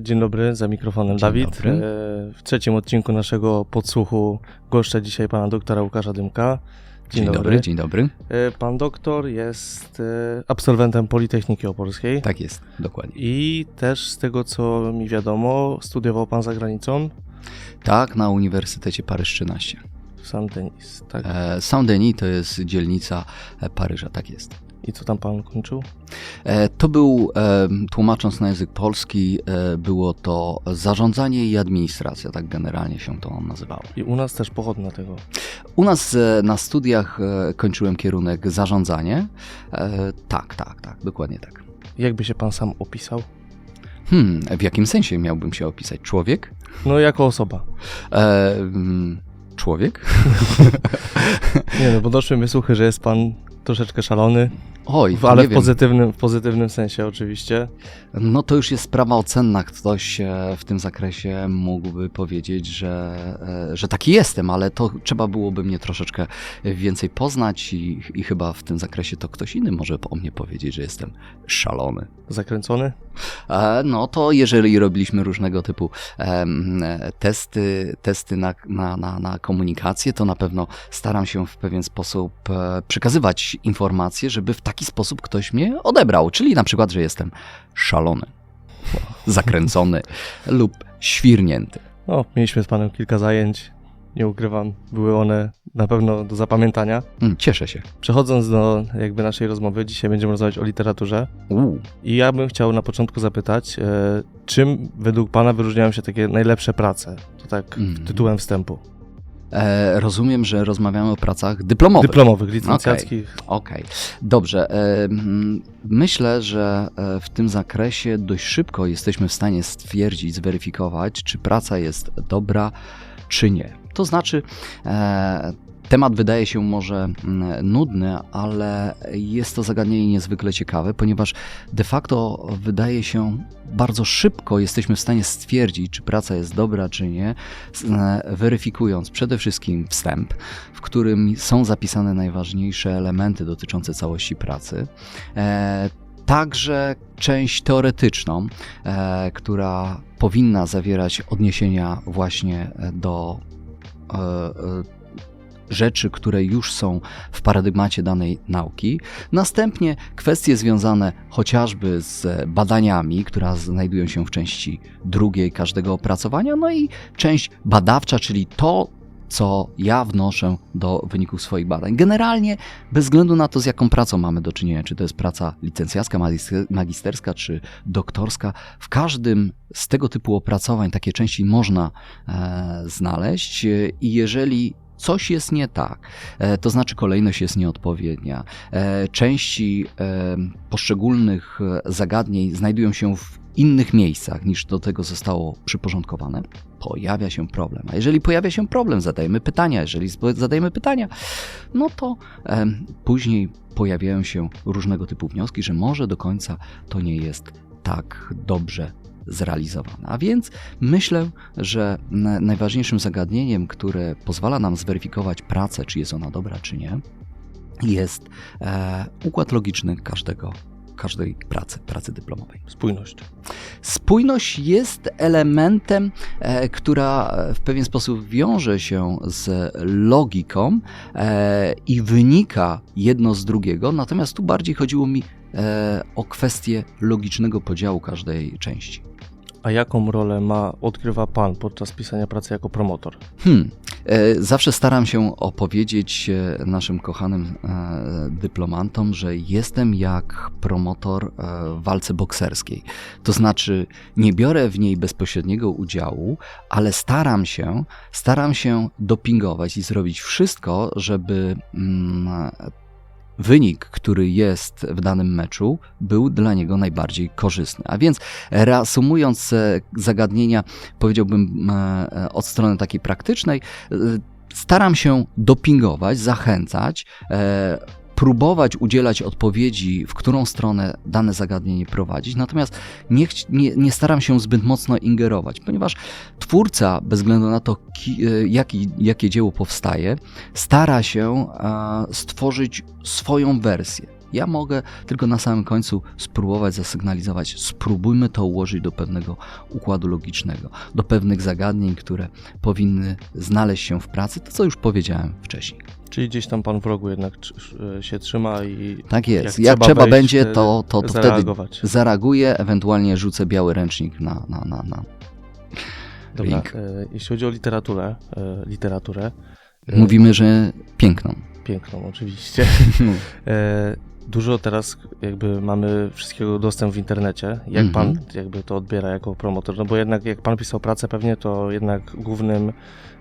Dzień dobry, za mikrofonem Dzień Dawid. dobry. E, W trzecim odcinku naszego podsłuchu goszczę dzisiaj pana doktora Łukasza Dymka. Dzień, dobry. dzień dobry. E, Pan doktor jest e, absolwentem Politechniki Opolskiej Tak jest, dokładnie. i też z tego co mi wiadomo, studiował pan za granicą Tak, na Uniwersytecie Paryż 13. w Saint-Denis. Tak? Saint-Denis to jest dzielnica Paryża, tak jest. I co tam pan kończył? E, to był, e, tłumacząc na język polski, e, było to zarządzanie i administracja, tak generalnie się to nazywało. I u nas też pochodna tego. U nas na studiach kończyłem kierunek zarządzanie. Tak, tak, tak, dokładnie tak. Jakby się pan sam opisał? Hmm, w jakim sensie miałbym się opisać? Człowiek? No jako osoba. E, mm, człowiek? Nie no, bo doszły mi słuchy, że jest pan troszeczkę szalony, Oj, w, ale w pozytywnym, w pozytywnym sensie oczywiście. No to już jest sprawa ocenna. Ktoś e, w tym zakresie mógłby powiedzieć, że, e, że taki jestem, ale to trzeba byłoby mnie troszeczkę więcej poznać i, i chyba w tym zakresie to ktoś inny może o mnie powiedzieć, że jestem szalony. Zakręcony? E, No to jeżeli robiliśmy różnego typu e, testy, testy na, na, na, na komunikację, to na pewno staram się w pewien sposób e, przekazywać informacje, żeby w taki sposób ktoś mnie odebrał. Czyli na przykład, że jestem szalony, zakręcony lub świrnięty. No, mieliśmy z panem kilka zajęć, nie ukrywam, były one na pewno do zapamiętania. Mm, Cieszę się. Przechodząc do jakby naszej rozmowy, dzisiaj będziemy rozmawiać o literaturze Uuu. i ja bym chciał na początku zapytać, e, czym według pana wyróżniają się takie najlepsze prace? To tak Mhm. tytułem wstępu. E, rozumiem, że rozmawiamy o pracach dyplomowych. Dyplomowych, licencjackich. Okej, dobrze. E, mm, Myślę, że e, w tym zakresie dość szybko jesteśmy w stanie stwierdzić, zweryfikować, czy praca jest dobra, czy nie. To znaczy, e, temat wydaje się może mm, nudny, ale jest to zagadnienie niezwykle ciekawe, ponieważ de facto wydaje się bardzo szybko jesteśmy w stanie stwierdzić, czy praca jest dobra, czy nie, e, weryfikując przede wszystkim wstęp, w którym są zapisane najważniejsze elementy dotyczące całości pracy. E, Także część teoretyczną, e, która powinna zawierać odniesienia właśnie do rzeczy, które już są w paradygmacie danej nauki. Następnie kwestie związane chociażby z badaniami, które znajdują się w części drugiej każdego opracowania, no i część badawcza, czyli to, co ja wnoszę do wyników swoich badań. Generalnie, bez względu na to, z jaką pracą mamy do czynienia, czy to jest praca licencjacka, magister- magisterska, czy doktorska, w każdym z tego typu opracowań takie części można e, znaleźć e, i jeżeli coś jest nie tak, e, to znaczy kolejność jest nieodpowiednia, e, części poszczególnych zagadnień znajdują się w innych miejscach niż do tego zostało przyporządkowane, pojawia się problem. A jeżeli pojawia się problem, zadajemy pytania. Jeżeli zadajemy pytania, no to em, później pojawiają się różnego typu wnioski, że może do końca to nie jest tak dobrze zrealizowane. A więc myślę, że na- najważniejszym zagadnieniem, które pozwala nam zweryfikować pracę, czy jest ona dobra, czy nie, jest e, układ logiczny każdego, każdej pracy, pracy dyplomowej. Spójność. Spójność jest elementem, e, która w pewien sposób wiąże się z logiką e, i wynika jedno z drugiego, natomiast tu bardziej chodziło mi e, o kwestię logicznego podziału każdej części. A jaką rolę ma, odgrywa pan podczas pisania pracy jako promotor? Hmm. E, Zawsze staram się opowiedzieć e, naszym kochanym e, dyplomantom, że jestem jak promotor w walce bokserskiej. To znaczy, nie biorę w niej bezpośredniego udziału, ale staram się, staram się dopingować i zrobić wszystko, żeby mm, wynik, który jest w danym meczu, był dla niego najbardziej korzystny. A więc reasumując e, zagadnienia, powiedziałbym e, e, od strony takiej praktycznej, staram się dopingować, zachęcać, próbować udzielać odpowiedzi, w którą stronę dane zagadnienie prowadzić, natomiast nie, nie, nie staram się zbyt mocno ingerować, ponieważ twórca, bez względu na to, ki, e, jaki, jakie dzieło powstaje, stara się stworzyć swoją wersję. Ja mogę tylko na samym końcu spróbować zasygnalizować, spróbujmy to ułożyć do pewnego układu logicznego, do pewnych zagadnień, które powinny znaleźć się w pracy, to co już powiedziałem wcześniej. Czyli gdzieś tam pan w rogu jednak tr- się trzyma i Tak jest. Jak Jak, trzeba trzeba, wejść, będzie, wtedy to, to, to wtedy zareaguję, ewentualnie rzucę biały ręcznik na, na, na, na. Dobra, e, jeśli chodzi o literaturę, e, literaturę e, Mówimy, że piękną. piękną oczywiście, e, dużo teraz jakby mamy wszystkiego dostęp w internecie. Jak Mhm. pan jakby to odbiera jako promotor? No bo jednak jak pan pisał pracę pewnie, to jednak głównym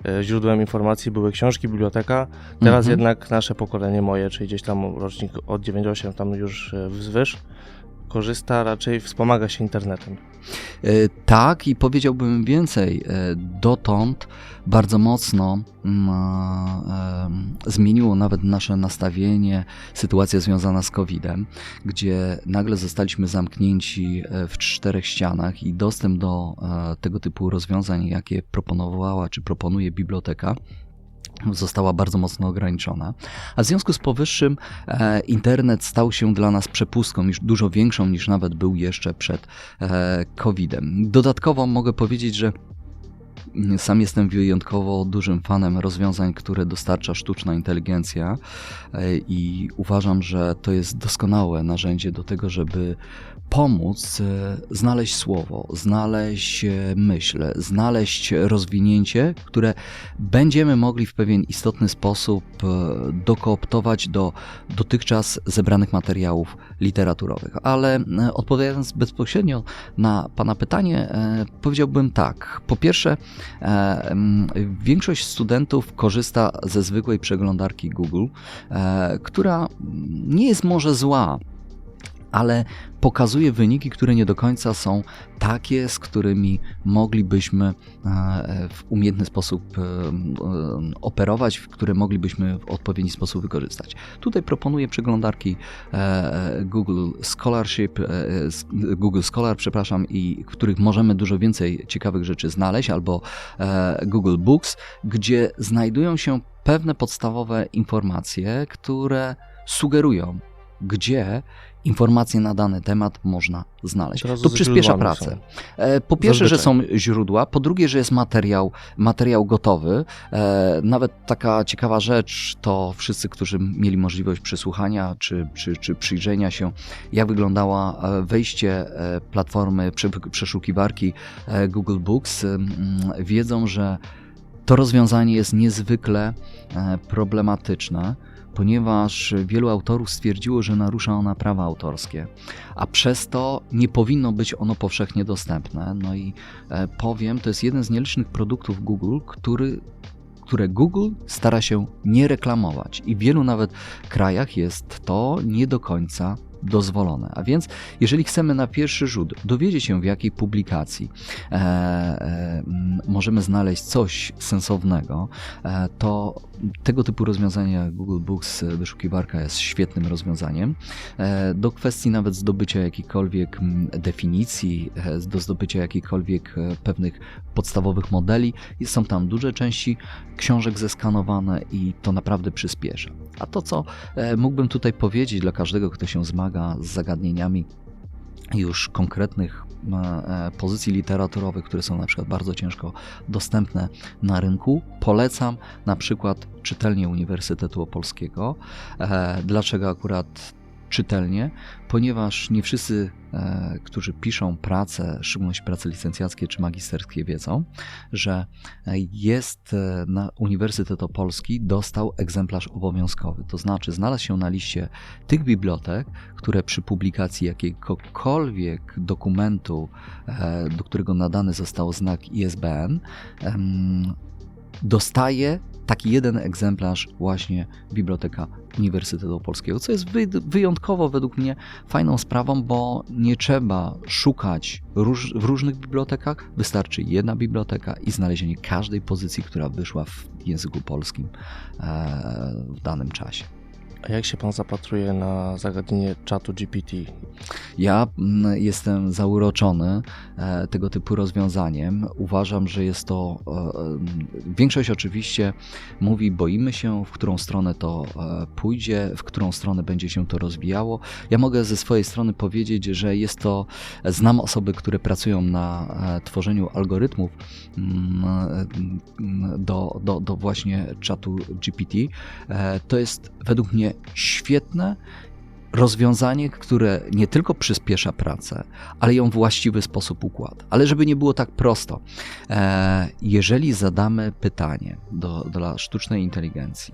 e, źródłem informacji były książki, biblioteka. Teraz Mhm. jednak nasze pokolenie moje, czyli gdzieś tam rocznik od 98, tam już e, wzwyż, korzysta raczej, wspomaga się internetem. E, Tak, i powiedziałbym więcej. E, Dotąd bardzo mocno mm, e, zmieniło nawet nasze nastawienie, sytuacja związana z COVID-em, gdzie nagle zostaliśmy zamknięci w czterech ścianach i dostęp do tego typu rozwiązań, jakie proponowała czy proponuje biblioteka, została bardzo mocno ograniczona. A w związku z powyższym e, internet stał się dla nas przepustką, już dużo większą niż nawet był jeszcze przed e, COVID-em. Dodatkowo mogę powiedzieć, że sam jestem wyjątkowo dużym fanem rozwiązań, które dostarcza sztuczna inteligencja e, i uważam, że to jest doskonałe narzędzie do tego, żeby pomóc e, znaleźć słowo, znaleźć e, myśl, znaleźć rozwinięcie, które będziemy mogli w pewien istotny sposób dokooptować do dotychczas zebranych materiałów literaturowych. Ale odpowiadając bezpośrednio na Pana pytanie, powiedziałbym tak. Po pierwsze, większość studentów korzysta ze zwykłej przeglądarki Google, e, która nie jest może zła, ale pokazuje wyniki, które nie do końca są takie, z którymi moglibyśmy e, w umiejętny sposób e, e, operować, które moglibyśmy w odpowiedni sposób wykorzystać. Tutaj proponuję przeglądarki Google Scholarship, Google Scholar, przepraszam, i w których możemy dużo więcej ciekawych rzeczy znaleźć, albo Google Books, gdzie znajdują się pewne podstawowe informacje, które sugerują, gdzie informacje na dany temat można znaleźć. To przyspiesza pracę. są. E, Po pierwsze, że Zazwyczaj. są źródła, po drugie, że jest materiał, materiał gotowy. E, Nawet taka ciekawa rzecz, to wszyscy, którzy mieli możliwość przesłuchania czy, czy, czy przyjrzenia się, jak wyglądała e, wejście platformy prze- przeszukiwarki Google Books, wiedzą, że to rozwiązanie jest niezwykle problematyczne, ponieważ wielu autorów stwierdziło, że narusza ona prawa autorskie, a przez to nie powinno być ono powszechnie dostępne. No i e, powiem, to jest jeden z nielicznych produktów Google, który które Google stara się nie reklamować i w wielu nawet krajach jest to nie do końca dozwolone. A więc, jeżeli chcemy na pierwszy rzut dowiedzieć się, w jakiej publikacji e, e, możemy znaleźć coś sensownego, e, to tego typu rozwiązanie Google Books, e, wyszukiwarka jest świetnym rozwiązaniem. E, do kwestii nawet zdobycia jakichkolwiek m, definicji, e, do zdobycia jakichkolwiek pewnych podstawowych modeli, są tam duże części książek zeskanowane i to naprawdę przyspiesza. A to, co mógłbym tutaj powiedzieć dla każdego, kto się zmaga z zagadnieniami już konkretnych e, e, pozycji literaturowych, które są na przykład bardzo ciężko dostępne na rynku, polecam na przykład czytelnię Uniwersytetu Opolskiego. E, Dlaczego akurat czytelnie? Ponieważ nie wszyscy, e, którzy piszą pracę, w szczególności prace licencjackie czy magisterskie, wiedzą, że jest e, na Uniwersytet Opolski dostał egzemplarz obowiązkowy. To znaczy, znalazł się na liście tych bibliotek, które przy publikacji jakiegokolwiek dokumentu, e, do którego nadany został znak ISBN, em, dostaje taki jeden egzemplarz właśnie Biblioteka Uniwersytetu Polskiego, co jest wy, wyjątkowo według mnie fajną sprawą, bo nie trzeba szukać róż, w różnych bibliotekach, wystarczy jedna biblioteka i znalezienie każdej pozycji, która wyszła w języku polskim e, w danym czasie. A jak się pan zapatruje na zagadnienie czatu GPT? Ja mm, jestem zauroczony e, tego typu rozwiązaniem. Uważam, że jest to. e, e, Większość oczywiście mówi, boimy się, w którą stronę to pójdzie, w którą stronę będzie się to rozwijało. Ja mogę ze swojej strony powiedzieć, że jest to. Znam osoby, które pracują na tworzeniu algorytmów mm, mm, do, do, do właśnie czatu GPT. To jest według mnie świetne rozwiązanie, które nie tylko przyspiesza pracę, ale ją w właściwy sposób układa. Ale żeby nie było tak prosto, e, jeżeli zadamy pytanie do, dla sztucznej inteligencji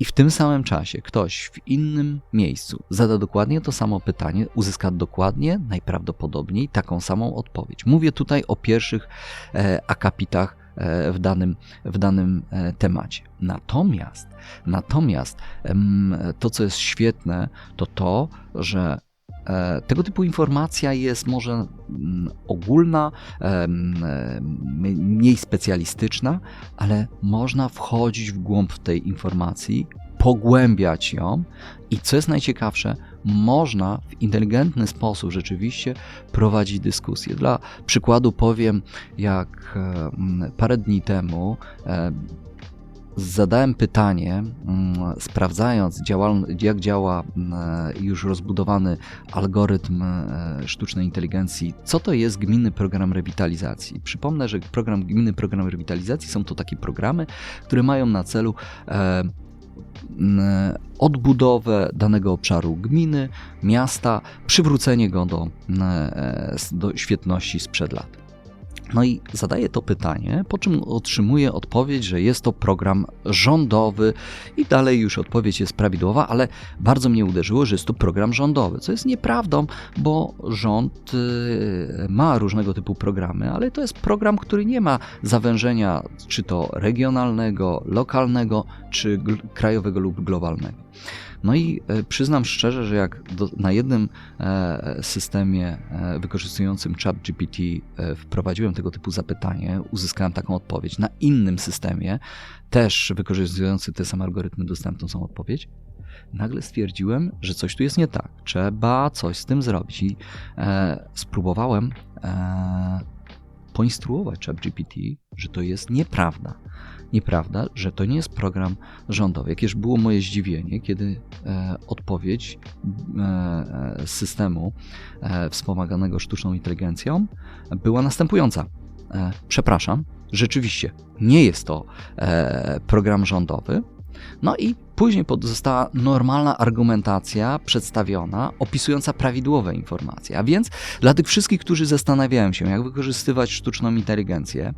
i w tym samym czasie ktoś w innym miejscu zada dokładnie to samo pytanie, uzyska dokładnie, najprawdopodobniej taką samą odpowiedź. Mówię tutaj o pierwszych e, akapitach w danym, w danym e, temacie. Natomiast, natomiast to, co jest świetne, to to, że e, tego typu informacja jest może ogólna, mniej specjalistyczna, ale można wchodzić w głąb tej informacji, pogłębiać ją i co jest najciekawsze, można w inteligentny sposób rzeczywiście prowadzić dyskusję. Dla przykładu powiem, jak e, m, parę dni temu e, zadałem pytanie, mm, sprawdzając, jak działa mm, już rozbudowany algorytm e, sztucznej inteligencji, co to jest gminny program rewitalizacji. Przypomnę, że program, gminny program rewitalizacji są to takie programy, które mają na celu e, odbudowę danego obszaru gminy, miasta, przywrócenie go do, e, do świetności sprzed lat. No i zadaję to pytanie, po czym otrzymuję odpowiedź, że jest to program rządowy i dalej już odpowiedź jest prawidłowa, ale bardzo mnie uderzyło, że jest to program rządowy, co jest nieprawdą, bo rząd y, ma różnego typu programy, ale to jest program, który nie ma zawężenia czy to regionalnego, lokalnego, czy krajowego lub globalnego. No i e, przyznam szczerze, że jak do, na jednym e, systemie e, wykorzystującym ChatGPT wprowadziłem tego typu zapytanie, uzyskałem taką odpowiedź. Na innym systemie, też wykorzystujący te same algorytmy, dostałem tą samą odpowiedź. Nagle stwierdziłem, że coś tu jest nie tak. Trzeba coś z tym zrobić. I e, spróbowałem e, poinstruować ChatGPT, że to jest nieprawda. Nieprawda, że to nie jest program rządowy. Jakież było moje zdziwienie, kiedy e, odpowiedź e, e, systemu e, wspomaganego sztuczną inteligencją była następująca. E, przepraszam, rzeczywiście nie jest to e, program rządowy. No i później została normalna argumentacja przedstawiona, opisująca prawidłowe informacje. A więc dla tych wszystkich, którzy zastanawiają się, jak wykorzystywać sztuczną inteligencję,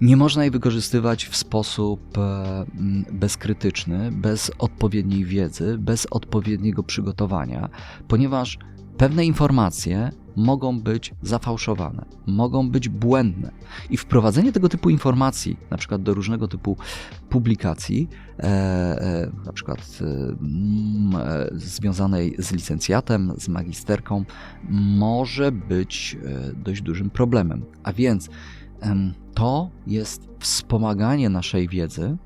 nie można jej wykorzystywać w sposób e, bezkrytyczny, bez odpowiedniej wiedzy, bez odpowiedniego przygotowania, ponieważ pewne informacje mogą być zafałszowane, mogą być błędne. I wprowadzenie tego typu informacji, na przykład do różnego typu publikacji, e, e, na przykład e, e, związanej z licencjatem, z magisterką, może być dość dużym problemem. A więc to jest wspomaganie naszej wiedzy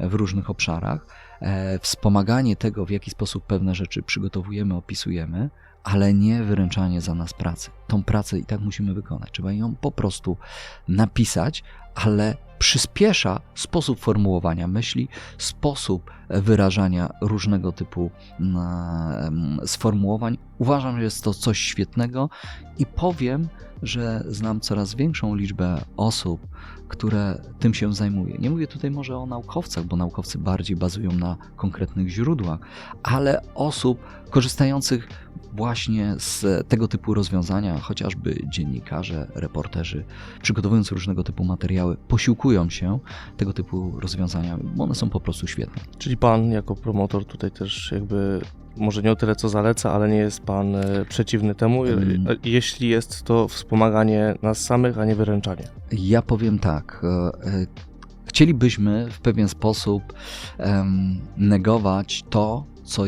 w różnych obszarach, e, wspomaganie tego, w jaki sposób pewne rzeczy przygotowujemy, opisujemy, ale nie wyręczanie za nas pracy. Tą pracę i tak musimy wykonać. Trzeba ją po prostu napisać, ale przyspiesza sposób formułowania myśli, sposób wyrażania różnego typu mm, em, sformułowań. Uważam, że jest to coś świetnego i powiem, że znam coraz większą liczbę osób, które tym się zajmuje. Nie mówię tutaj może o naukowcach, bo naukowcy bardziej bazują na konkretnych źródłach, ale osób korzystających właśnie z tego typu rozwiązania, chociażby dziennikarze, reporterzy, przygotowując różnego typu materiały, posiłkują się tego typu rozwiązaniami, bo one są po prostu świetne. Czyli pan jako promotor tutaj też jakby może nie o tyle co zaleca, ale nie jest pan e, przeciwny temu, e, Mm. e, jeśli jest to wspomaganie nas samych, a nie wyręczanie. Ja powiem tak. Chcielibyśmy w pewien sposób negować to, co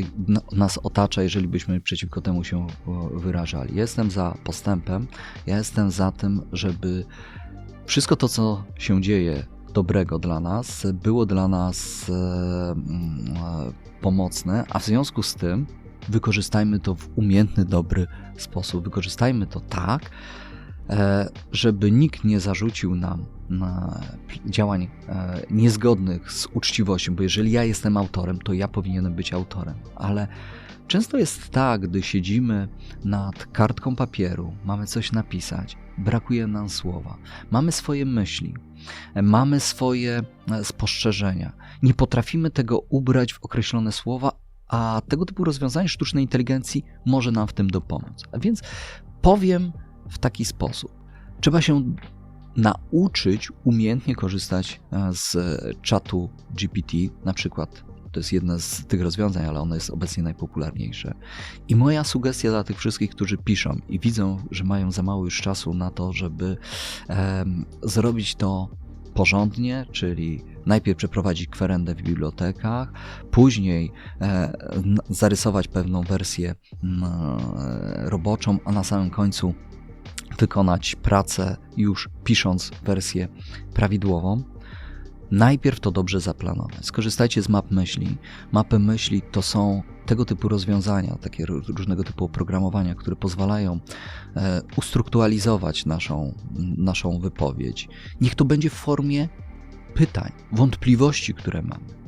nas otacza, jeżeli byśmy przeciwko temu się wyrażali. Jestem za postępem, ja jestem za tym, żeby wszystko to, co się dzieje dobrego dla nas, było dla nas e, mm, e, pomocne, a w związku z tym wykorzystajmy to w umiejętny, dobry sposób. Wykorzystajmy to tak, e, żeby nikt nie zarzucił nam na działań niezgodnych z uczciwością, bo jeżeli ja jestem autorem, to ja powinienem być autorem, ale często jest tak, gdy siedzimy nad kartką papieru, mamy coś napisać, brakuje nam słowa, mamy swoje myśli, e, mamy swoje e, spostrzeżenia, nie potrafimy tego ubrać w określone słowa, a tego typu rozwiązanie sztucznej inteligencji może nam w tym dopomóc. A więc powiem w taki sposób. Trzeba się nauczyć umiejętnie korzystać e, z czatu GPT, na przykład. To jest jedno z tych rozwiązań, ale ono jest obecnie najpopularniejsze. I moja sugestia dla tych wszystkich, którzy piszą i widzą, że mają za mało już czasu na to, żeby em, zrobić to porządnie, czyli najpierw przeprowadzić kwerendę w bibliotekach, później e, zarysować pewną wersję m, e, roboczą, a na samym końcu wykonać pracę już pisząc wersję prawidłową. Najpierw to dobrze zaplanować. Skorzystajcie z map myśli. Mapy myśli to są tego typu rozwiązania, takie ró- różnego typu oprogramowania, które pozwalają e, ustrukturalizować naszą, naszą wypowiedź. Niech to będzie w formie pytań, wątpliwości, które mamy.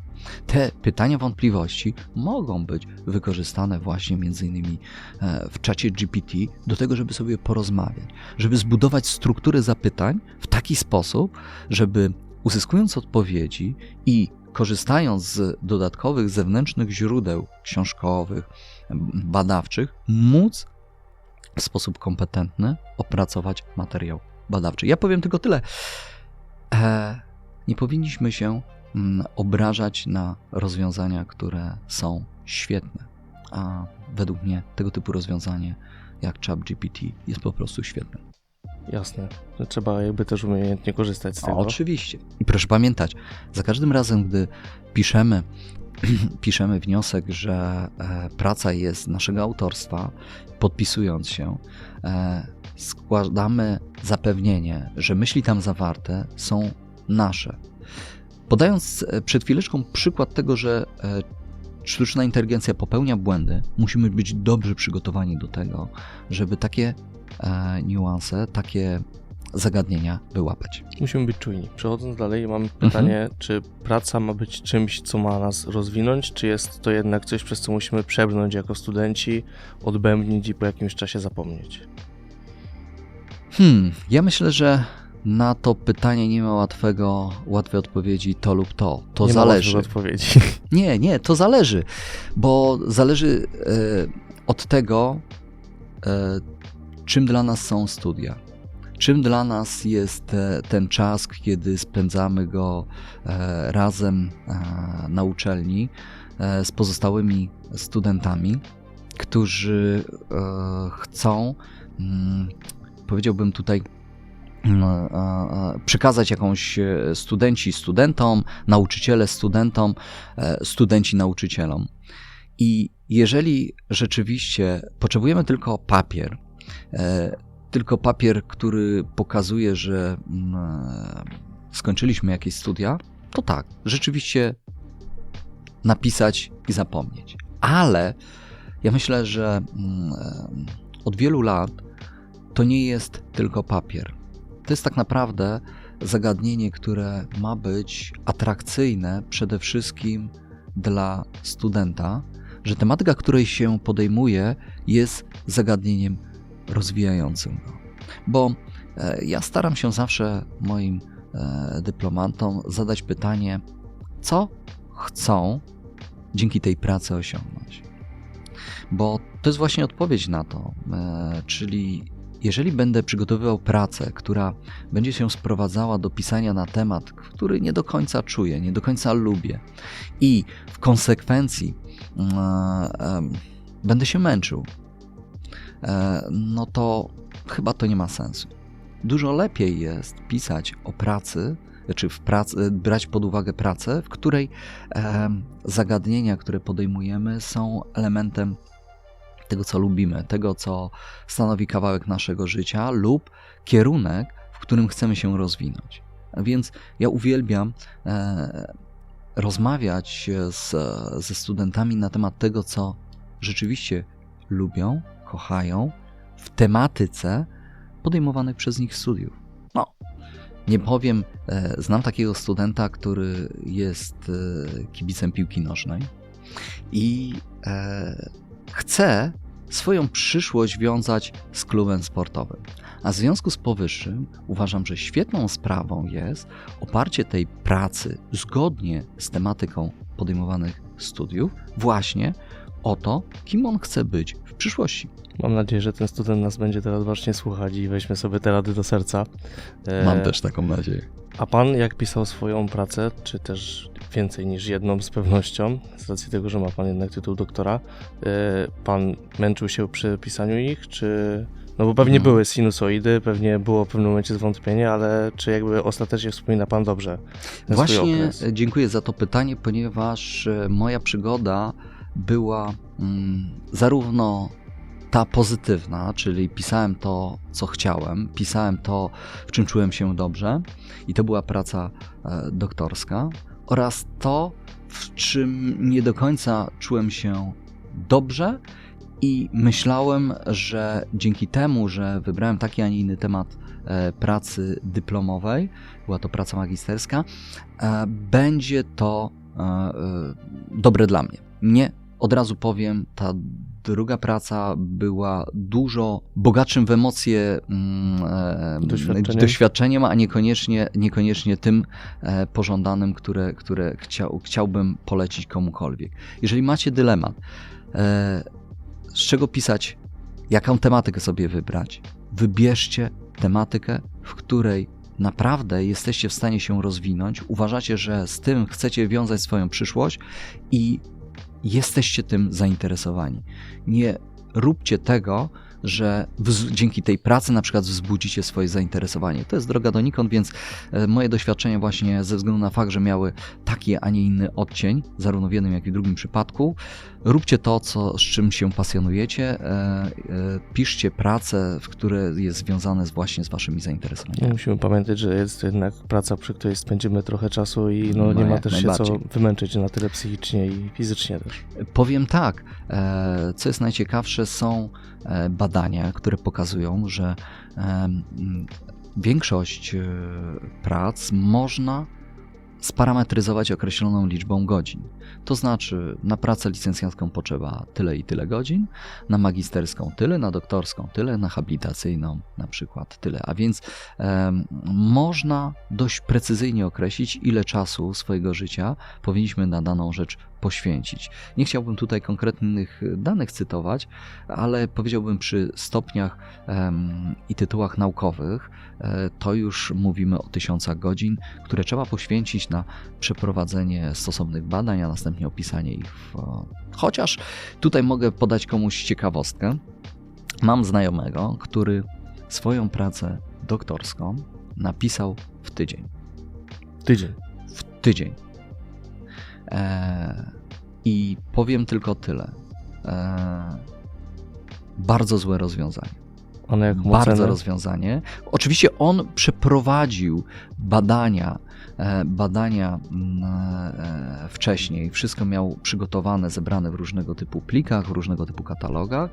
Te pytania, wątpliwości mogą być wykorzystane właśnie między innymi e, w czacie GPT do tego, żeby sobie porozmawiać, żeby zbudować strukturę zapytań w taki sposób, żeby uzyskując odpowiedzi i korzystając z dodatkowych zewnętrznych źródeł książkowych, badawczych, móc w sposób kompetentny opracować materiał badawczy. Ja powiem tylko tyle. E, nie powinniśmy się mm, obrażać na rozwiązania, które są świetne. A według mnie tego typu rozwiązanie jak ChatGPT jest po prostu świetne. Jasne. że Trzeba jakby też umiejętnie korzystać z tego. Oczywiście. I proszę pamiętać, za każdym razem, gdy piszemy, piszemy wniosek, że e, praca jest naszego autorstwa, podpisując się, e, składamy zapewnienie, że myśli tam zawarte są nasze. Podając e, przed chwileczką przykład tego, że e, sztuczna inteligencja popełnia błędy, musimy być dobrze przygotowani do tego, żeby takie niuanse, takie zagadnienia wyłapać. Musimy być czujni. Przechodząc dalej, mam pytanie, Mhm. czy praca ma być czymś, co ma nas rozwinąć, czy jest to jednak coś, przez co musimy przebrnąć jako studenci, odbębnić i po jakimś czasie zapomnieć? Hmm, ja myślę, że na to pytanie nie ma łatwego, łatwej odpowiedzi to lub to. To Nie zależy. Ma odpowiedzi. Nie, nie, to zależy, bo zależy e, od tego, e, czym dla nas są studia. Czym dla nas jest e, ten czas, kiedy spędzamy go e, razem e, na uczelni z pozostałymi studentami, którzy chcą, mm, powiedziałbym tutaj, mm, przekazać jakąś studenci studentom, nauczyciele studentom, studenci nauczycielom. I jeżeli rzeczywiście potrzebujemy tylko papier, tylko papier, który pokazuje, że mm, e, skończyliśmy jakieś studia, to tak, rzeczywiście napisać i zapomnieć. Ale ja myślę, że mm, e, od wielu lat to nie jest tylko papier. To jest tak naprawdę zagadnienie, które ma być atrakcyjne przede wszystkim dla studenta, że tematyka, której się podejmuje, jest zagadnieniem rozwijającym go. Bo e, ja staram się zawsze moim e, dyplomantom zadać pytanie, co chcą dzięki tej pracy osiągnąć. Bo to jest właśnie odpowiedź na to, e, czyli jeżeli będę przygotowywał pracę, która będzie się sprowadzała do pisania na temat, który nie do końca czuję, nie do końca lubię, i w konsekwencji e, będę się męczył, no to chyba to nie ma sensu. Dużo lepiej jest pisać o pracy, czy w pracy, brać pod uwagę pracę, w której e, zagadnienia, które podejmujemy, są elementem tego, co lubimy, tego, co stanowi kawałek naszego życia lub kierunek, w którym chcemy się rozwinąć. Więc ja uwielbiam e, rozmawiać z, ze studentami na temat tego, co rzeczywiście lubią, kochają w tematyce podejmowanych przez nich studiów. No, nie powiem, e, znam takiego studenta, który jest e, kibicem piłki nożnej i e, chce swoją przyszłość wiązać z klubem sportowym. A w związku z powyższym uważam, że świetną sprawą jest oparcie tej pracy zgodnie z tematyką podejmowanych studiów właśnie o to, kim on chce być w przyszłości. Mam nadzieję, że ten student nas będzie teraz właśnie słuchać i weźmie sobie te rady do serca. E, Mam też taką nadzieję. A pan jak pisał swoją pracę, czy też więcej niż jedną z pewnością, z racji tego, że ma pan jednak tytuł doktora, e, pan męczył się przy pisaniu ich, czy... No bo pewnie Mhm. były sinusoidy, pewnie było w pewnym momencie zwątpienie, ale czy jakby ostatecznie wspomina pan dobrze Właśnie dziękuję za to pytanie, ponieważ e, moja przygoda była mm, zarówno ta pozytywna, czyli pisałem to, co chciałem, pisałem to, w czym czułem się dobrze, i to była praca e, doktorska, oraz to, w czym nie do końca czułem się dobrze. I myślałem, że dzięki temu, że wybrałem taki, a nie inny temat e, pracy dyplomowej, była to praca magisterska, e, będzie to e, e, dobre dla mnie. Mnie od razu powiem, ta druga praca była dużo bogatszym w emocje mm, e, Doświadczeniem. doświadczeniem, a niekoniecznie, niekoniecznie tym e, pożądanym, które, które chciał, chciałbym polecić komukolwiek. Jeżeli macie dylemat, e, z czego pisać, jaką tematykę sobie wybrać, wybierzcie tematykę, w której naprawdę jesteście w stanie się rozwinąć, uważacie, że z tym chcecie wiązać swoją przyszłość i jesteście tym zainteresowani. Nie róbcie tego, że dzięki tej pracy na przykład wzbudzicie swoje zainteresowanie. To jest droga donikąd, więc e, moje doświadczenia właśnie ze względu na fakt, że miały taki, a nie inny odcień, zarówno w jednym, jak i w drugim przypadku, róbcie to, co, z czym się pasjonujecie, e, e, piszcie pracę, w które jest związane z, właśnie z waszymi No, zainteresowaniami. musimy pamiętać, że jest to jednak praca, przy której spędzimy trochę czasu i no, No, nie ma też się co wymęczyć na tyle psychicznie i fizycznie też. Powiem tak, e, co jest najciekawsze, są badania, które pokazują, że większość prac można sparametryzować określoną liczbą godzin. To znaczy, na pracę licencjacką potrzeba tyle i tyle godzin, na magisterską tyle, na doktorską tyle, na habilitacyjną na przykład tyle. A więc em, można dość precyzyjnie określić, ile czasu swojego życia powinniśmy na daną rzecz poświęcić. Nie chciałbym tutaj konkretnych danych cytować, ale powiedziałbym przy stopniach i tytułach naukowych, e, to już mówimy o tysiącach godzin, które trzeba poświęcić na przeprowadzenie stosownych badań, a następnie opisanie ich. W, chociaż tutaj mogę podać komuś ciekawostkę. Mam znajomego, który swoją pracę doktorską napisał w tydzień Tydzień. w tydzień. E, I powiem tylko tyle. E, bardzo złe rozwiązanie. One jak Bardzo ocenę? rozwiązanie. Oczywiście on przeprowadził badania, e, badania mm, wcześniej. Wszystko miał przygotowane, zebrane w różnego typu plikach, w różnego typu katalogach,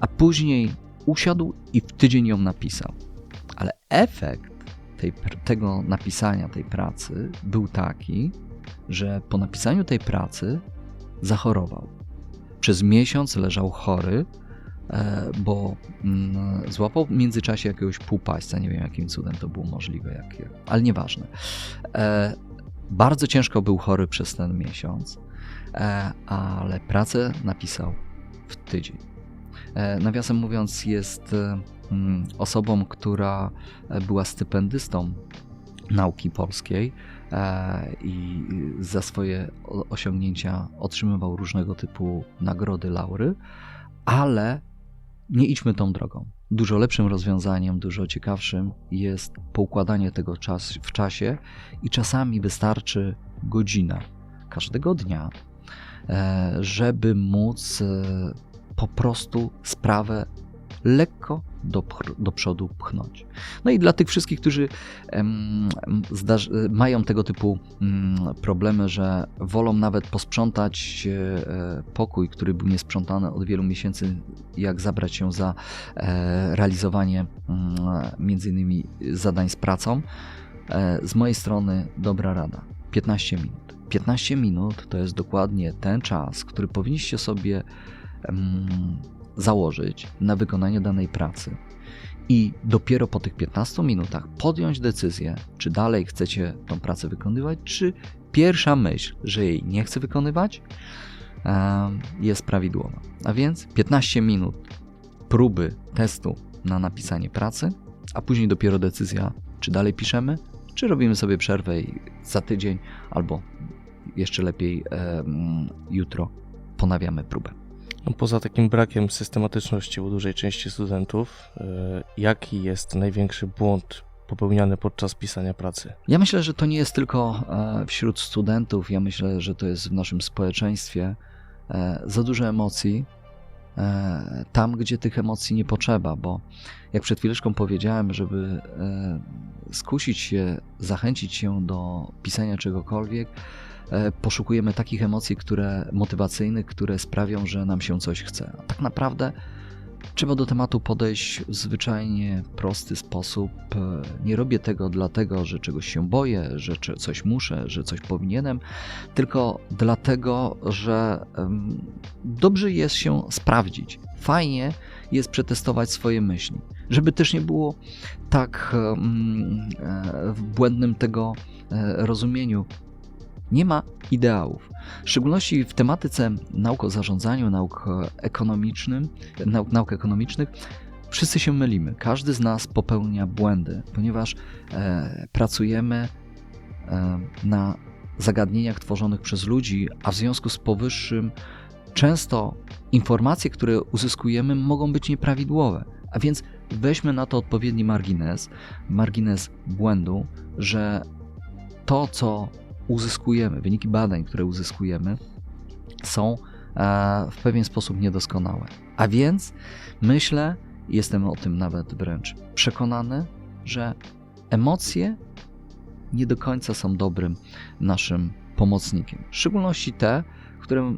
a później usiadł i w tydzień ją napisał. Ale efekt tej, tego napisania tej pracy był taki, że po napisaniu tej pracy zachorował. Przez miesiąc leżał chory, e, bo mm, złapał w międzyczasie jakiegoś półpaśca. Nie wiem, jakim cudem to było możliwe, jak, ale nieważne. E, Bardzo ciężko był chory przez ten miesiąc, e, ale pracę napisał w tydzień. Nawiasem mówiąc, jest mm, osobą, która była stypendystą nauki polskiej i za swoje osiągnięcia otrzymywał różnego typu nagrody, laury, ale nie idźmy tą drogą. Dużo lepszym rozwiązaniem, dużo ciekawszym jest poukładanie tego czas, w czasie i czasami wystarczy godzina każdego dnia, e, żeby móc e, po prostu sprawę lekko do, do przodu pchnąć. No i dla tych wszystkich, którzy mają tego typu mm, problemy, że wolą nawet posprzątać e, pokój, który był niesprzątany od wielu miesięcy, jak zabrać się za e, realizowanie mm, między innymi zadań z pracą, e, z mojej strony dobra rada. 15 minut. 15 minut to jest dokładnie ten czas, który powinniście sobie założyć na wykonanie danej pracy. I dopiero po tych 15 minutach podjąć decyzję, czy dalej chcecie tą pracę wykonywać, czy pierwsza myśl, że jej nie chce wykonywać, jest prawidłowa. A więc 15 minut próby testu na napisanie pracy, a później dopiero decyzja, czy dalej piszemy, czy robimy sobie przerwę i za tydzień albo jeszcze lepiej jutro ponawiamy próbę. No, poza takim brakiem systematyczności u dużej części studentów, e, jaki jest największy błąd popełniany podczas pisania pracy? Ja myślę, że to nie jest tylko e, wśród studentów, ja myślę, że to jest w naszym społeczeństwie e, za dużo emocji tam, gdzie tych emocji nie potrzeba, bo jak przed chwileczką powiedziałem, żeby skusić się, zachęcić się do pisania czegokolwiek, poszukujemy takich emocji, które motywacyjnych, które sprawią, że nam się coś chce. A tak naprawdę Trzeba do tematu podejść w zwyczajnie prosty sposób. E, Nie robię tego dlatego, że czegoś się boję, że coś muszę, że coś powinienem, tylko dlatego, że dobrze jest się sprawdzić. Fajnie jest przetestować swoje myśli, żeby też nie było tak e, w błędnym tego e, rozumieniu. Nie ma ideałów. W szczególności w tematyce nauk o zarządzaniu, nauk ekonomicznym, nauk, nauk ekonomicznych, wszyscy się mylimy. Każdy z nas popełnia błędy, ponieważ e, pracujemy e, na zagadnieniach tworzonych przez ludzi, a w związku z powyższym często informacje, które uzyskujemy, mogą być nieprawidłowe. A więc weźmy na to odpowiedni margines, margines błędu, że to, co uzyskujemy, wyniki badań, które uzyskujemy, są e, w pewien sposób niedoskonałe. A więc myślę, jestem o tym nawet wręcz przekonany, że emocje nie do końca są dobrym naszym pomocnikiem. W szczególności te, które e,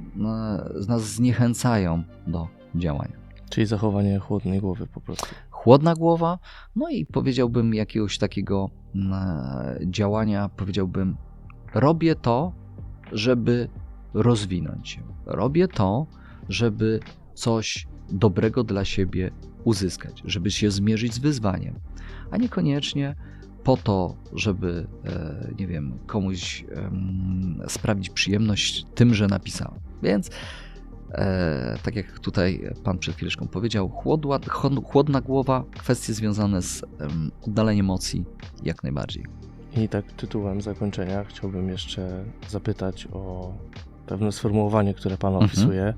z nas zniechęcają do działania. Czyli zachowanie chłodnej głowy po prostu. Chłodna głowa, no i powiedziałbym jakiegoś takiego e, działania, powiedziałbym, robię to, żeby rozwinąć się. Robię to, żeby coś dobrego dla siebie uzyskać, żeby się zmierzyć z wyzwaniem, a niekoniecznie po to, żeby, e, nie wiem, komuś sprawić przyjemność tym, że napisałem. Więc E, tak jak tutaj pan przed chwileczką powiedział, chłodła, chłod- chłodna głowa, kwestie związane z em, oddaleniem emocji jak najbardziej. I tak tytułem zakończenia chciałbym jeszcze zapytać o pewne sformułowanie, które Pan Mhm. opisuje.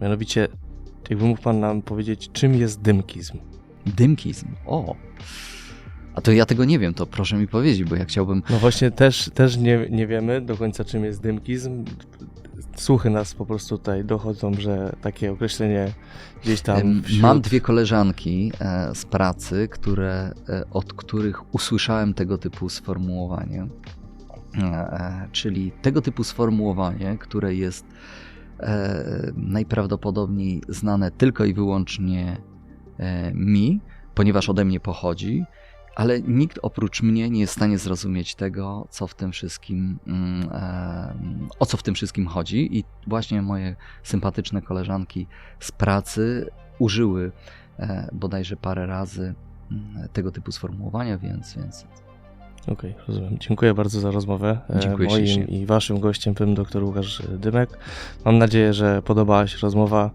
Mianowicie, jakby mógł Pan nam powiedzieć, czym jest dymkizm? Dymkizm. O! A to ja tego nie wiem, to proszę mi powiedzieć, bo ja chciałbym. No właśnie też, też nie, nie wiemy do końca, czym jest dymkizm. Słuchy nas po prostu tutaj dochodzą, że takie określenie gdzieś tam wśród... Mam dwie koleżanki e, z pracy, które, e, od których usłyszałem tego typu sformułowanie. E, Czyli tego typu sformułowanie, które jest najprawdopodobniej znane tylko i wyłącznie mi, ponieważ ode mnie pochodzi, ale nikt oprócz mnie nie jest w stanie zrozumieć tego, co w tym wszystkim, mm, o co w tym wszystkim chodzi. I właśnie moje sympatyczne koleżanki z pracy użyły e, bodajże parę razy mm, tego typu sformułowania, więc, więc Okej, rozumiem. Dziękuję bardzo za rozmowę. E, Dziękuję Moim ślicznie. i waszym gościem był dr Łukasz Dymek. Mam nadzieję, że podobała się rozmowa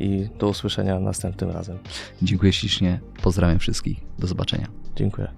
i do usłyszenia następnym razem. Dziękuję ślicznie, pozdrawiam wszystkich, do zobaczenia. Dziękuję.